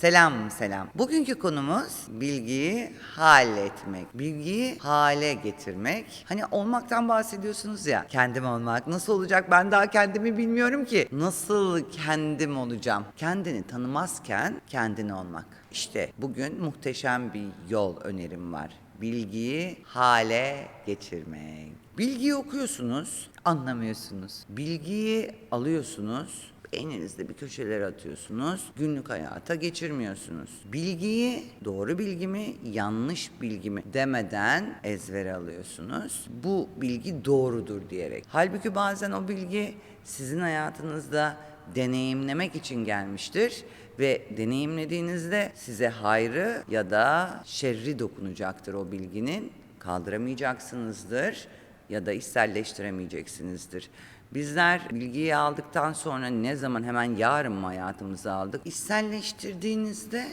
Selam selam. Bugünkü konumuz bilgiyi halletmek. Bilgiyi hale getirmek. Hani olmaktan bahsediyorsunuz ya. Kendim olmak nasıl olacak? Ben daha kendimi bilmiyorum ki. Nasıl kendim olacağım? Kendini tanımazken kendini olmak. İşte bugün muhteşem bir yol önerim var. Bilgiyi hale geçirmek. Bilgiyi okuyorsunuz, anlamıyorsunuz. Bilgiyi alıyorsunuz, Beyninizde bir köşelere atıyorsunuz. Günlük hayata geçirmiyorsunuz. Bilgiyi doğru bilgi mi, yanlış bilgi mi demeden ezbere alıyorsunuz. Bu bilgi doğrudur diyerek. Halbuki bazen o bilgi sizin hayatınızda deneyimlemek için gelmiştir ve deneyimlediğinizde size hayrı ya da şerri dokunacaktır o bilginin. Kaldıramayacaksınızdır ya da içselleştiremeyeceksinizdir. Bizler bilgiyi aldıktan sonra ne zaman hemen yarın mı hayatımıza aldık? İçselleştirdiğinizde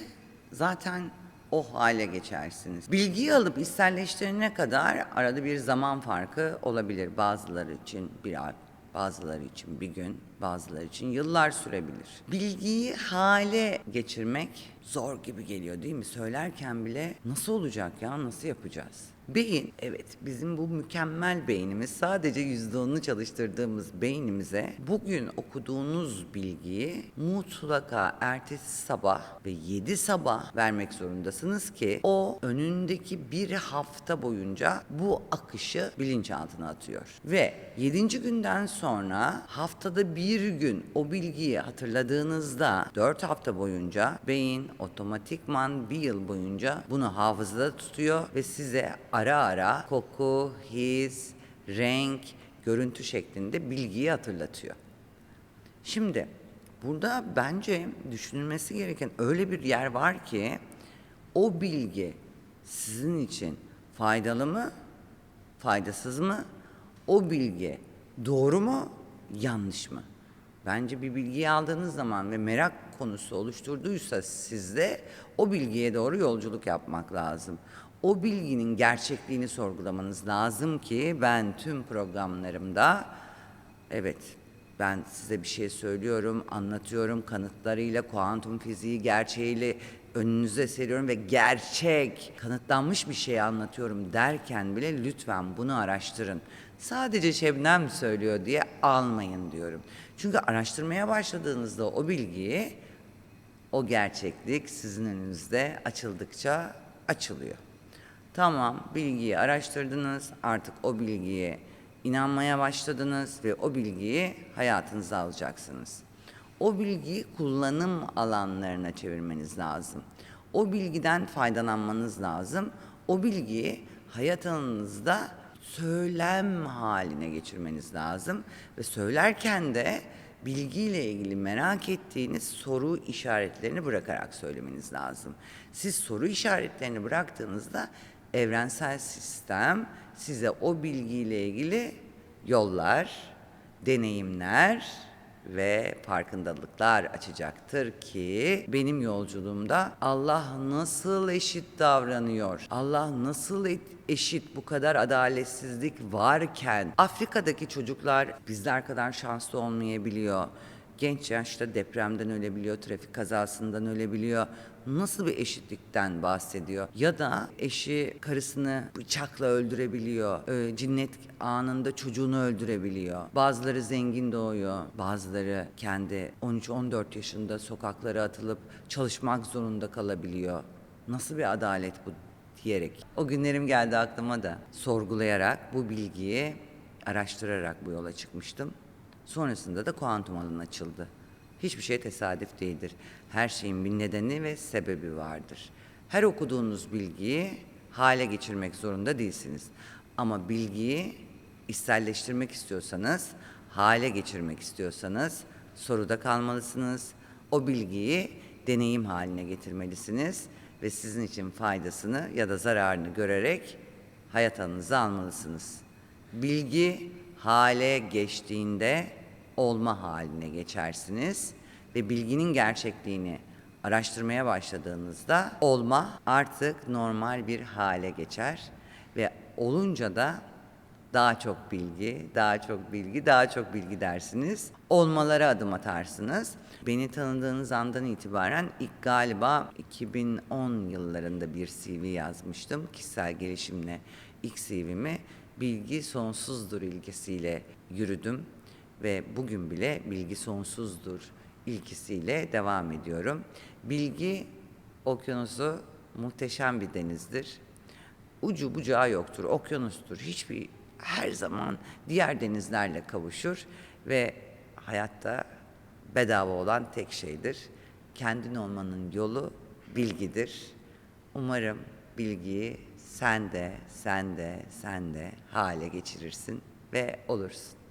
zaten o hale geçersiniz. Bilgiyi alıp içselleştirene kadar arada bir zaman farkı olabilir. Bazıları için bir ay, bazıları için bir gün, bazıları için yıllar sürebilir. Bilgiyi hale geçirmek zor gibi geliyor değil mi? Söylerken bile nasıl olacak ya, nasıl yapacağız? Beyin, evet bizim bu mükemmel beynimiz sadece %10'unu çalıştırdığımız beynimize bugün okuduğunuz bilgiyi mutlaka ertesi sabah ve 7 sabah vermek zorundasınız ki o önündeki bir hafta boyunca bu akışı bilinçaltına atıyor. Ve 7. günden sonra haftada bir gün o bilgiyi hatırladığınızda 4 hafta boyunca beyin otomatikman bir yıl boyunca bunu hafızada tutuyor ve size ara ara koku, his, renk, görüntü şeklinde bilgiyi hatırlatıyor. Şimdi burada bence düşünülmesi gereken öyle bir yer var ki o bilgi sizin için faydalı mı, faydasız mı? O bilgi doğru mu, yanlış mı? Bence bir bilgiyi aldığınız zaman ve merak konusu oluşturduysa sizde o bilgiye doğru yolculuk yapmak lazım. O bilginin gerçekliğini sorgulamanız lazım ki ben tüm programlarımda evet ben size bir şey söylüyorum, anlatıyorum kanıtlarıyla, kuantum fiziği gerçeğiyle önünüze seriyorum ve gerçek, kanıtlanmış bir şey anlatıyorum derken bile lütfen bunu araştırın. Sadece Şebnem söylüyor diye almayın diyorum. Çünkü araştırmaya başladığınızda o bilgiyi, o gerçeklik sizin önünüzde açıldıkça açılıyor. Tamam, bilgiyi araştırdınız, artık o bilgiye inanmaya başladınız ve o bilgiyi hayatınıza alacaksınız. O bilgiyi kullanım alanlarına çevirmeniz lazım. O bilgiden faydalanmanız lazım. O bilgiyi hayatınızda söylem haline geçirmeniz lazım ve söylerken de bilgiyle ilgili merak ettiğiniz soru işaretlerini bırakarak söylemeniz lazım. Siz soru işaretlerini bıraktığınızda evrensel sistem size o bilgiyle ilgili yollar, deneyimler ve farkındalıklar açacaktır ki benim yolculuğumda Allah nasıl eşit davranıyor? Allah nasıl eşit bu kadar adaletsizlik varken Afrika'daki çocuklar bizler kadar şanslı olmayabiliyor. Genç yaşta depremden ölebiliyor, trafik kazasından ölebiliyor. Nasıl bir eşitlikten bahsediyor? Ya da eşi karısını bıçakla öldürebiliyor. Ee, cinnet anında çocuğunu öldürebiliyor. Bazıları zengin doğuyor. Bazıları kendi 13-14 yaşında sokaklara atılıp çalışmak zorunda kalabiliyor. Nasıl bir adalet bu diyerek. O günlerim geldi aklıma da sorgulayarak bu bilgiyi araştırarak bu yola çıkmıştım. Sonrasında da kuantum alanı açıldı. Hiçbir şey tesadüf değildir. Her şeyin bir nedeni ve sebebi vardır. Her okuduğunuz bilgiyi hale geçirmek zorunda değilsiniz. Ama bilgiyi içselleştirmek istiyorsanız, hale geçirmek istiyorsanız soruda kalmalısınız. O bilgiyi deneyim haline getirmelisiniz ve sizin için faydasını ya da zararını görerek hayat alanınıza almalısınız. Bilgi hale geçtiğinde olma haline geçersiniz ve bilginin gerçekliğini araştırmaya başladığınızda olma artık normal bir hale geçer ve olunca da daha çok bilgi, daha çok bilgi, daha çok bilgi dersiniz. Olmalara adım atarsınız. Beni tanıdığınız andan itibaren ilk galiba 2010 yıllarında bir CV yazmıştım. Kişisel gelişimle ilk CV'mi bilgi sonsuzdur ilkesiyle yürüdüm ve bugün bile bilgi sonsuzdur ilkesiyle devam ediyorum. Bilgi okyanusu muhteşem bir denizdir. Ucu bucağı yoktur, okyanustur. Hiçbir her zaman diğer denizlerle kavuşur ve hayatta bedava olan tek şeydir. Kendin olmanın yolu bilgidir. Umarım bilgiyi sen de, sen de, sen de hale geçirirsin ve olursun.